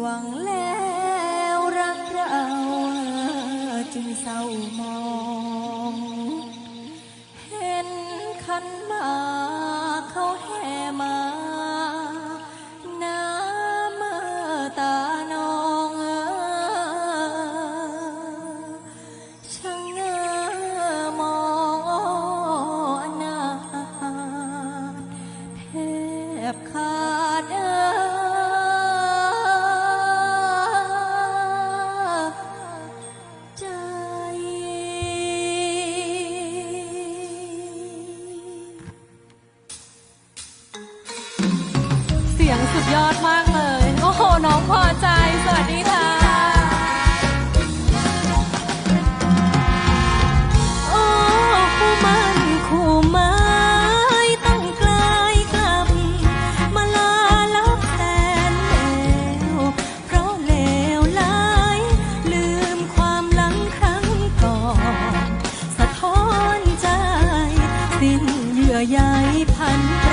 หวังแล้วรักเราจึงเศร้ามอง เห็นขันมา สุดยอดมากเลย โอ้โห น้องพอใจ สวัสดีค่ะ โอ้คู่มันคู่ไม้ตั้งกลกลับ มาลาลับแสนแล้วเพราะเลวร้าย ลืมความหลังครั้งก่อน สะท้อนใจ สิ้นเยื่อใยพันแปร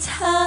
time.